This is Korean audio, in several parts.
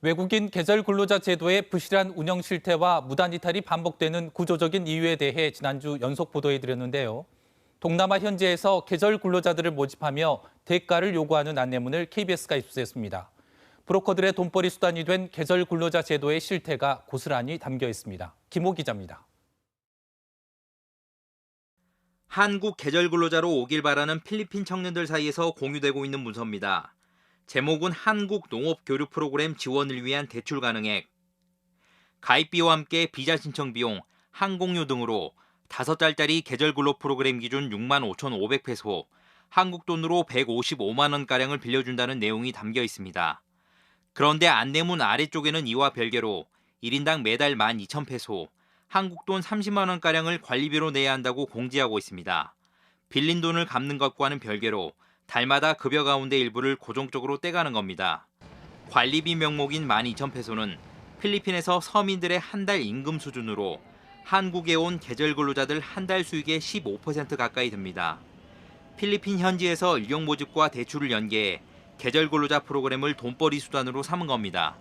외국인 계절 근로자 제도의 부실한 운영 실태와 무단 이탈이 반복되는 구조적인 이유에 대해 지난주 연속 보도해 드렸는데요. 동남아 현지에서 계절 근로자들을 모집하며 대가를 요구하는 안내문을 KBS가 입수했습니다. 브로커들의 돈벌이 수단이 된 계절 근로자 제도의 실태가 고스란히 담겨 있습니다. 김호 기자입니다. 한국 계절 근로자로 오길 바라는 필리핀 청년들 사이에서 공유되고 있는 문서입니다. 제목은 한국 농업 교류 프로그램 지원을 위한 대출 가능액. 가입비와 함께 비자 신청 비용, 항공료 등으로 5달짜리 계절 근로 프로그램 기준 6만 5,500페소, 한국 돈으로 155만 원 가량을 빌려준다는 내용이 담겨 있습니다. 그런데 안내문 아래쪽에는 이와 별개로 1인당 매달 12,000페소, 한국 돈 30만 원 가량을 관리비로 내야 한다고 공지하고 있습니다. 빌린 돈을 갚는 것과는 별개로 달마다 급여 가운데 일부를 고정적으로 떼가는 겁니다. 관리비 명목인 12,000페소는 필리핀에서 서민들의 한 달 임금 수준으로 한국에 온 계절 근로자들 한 달 수익의 15% 가까이 듭니다. 필리핀 현지에서 일용 모집과 대출을 연계해 계절 근로자 프로그램을 돈벌이 수단으로 삼은 겁니다.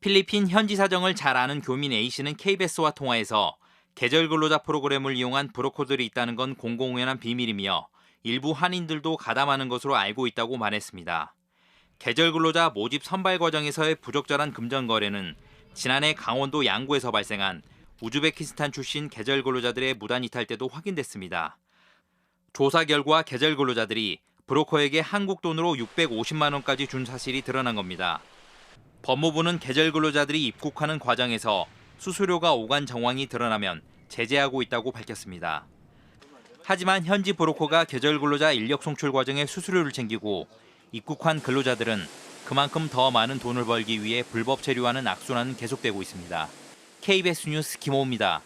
필리핀 현지 사정을 잘 아는 교민 A씨는 KBS와 통화해서 계절 근로자 프로그램을 이용한 브로커들이 있다는 건 공공연한 비밀이며 일부 한인들도 가담하는 것으로 알고 있다고 말했습니다. 계절 근로자 모집 선발 과정에서의 부적절한 금전 거래는 지난해 강원도 양구에서 발생한 우즈베키스탄 출신 계절 근로자들의 무단 이탈 때도 확인됐습니다. 조사 결과 계절 근로자들이 브로커에게 한국 돈으로 650만 원까지 준 사실이 드러난 겁니다. 법무부는 계절 근로자들이 입국하는 과정에서 수수료가 오간 정황이 드러나면 제재하고 있다고 밝혔습니다. 하지만 현지 브로커가 계절 근로자 인력 송출 과정에 수수료를 챙기고 입국한 근로자들은 그만큼 더 많은 돈을 벌기 위해 불법 체류하는 악순환은 계속되고 있습니다. KBS 뉴스 김호입니다.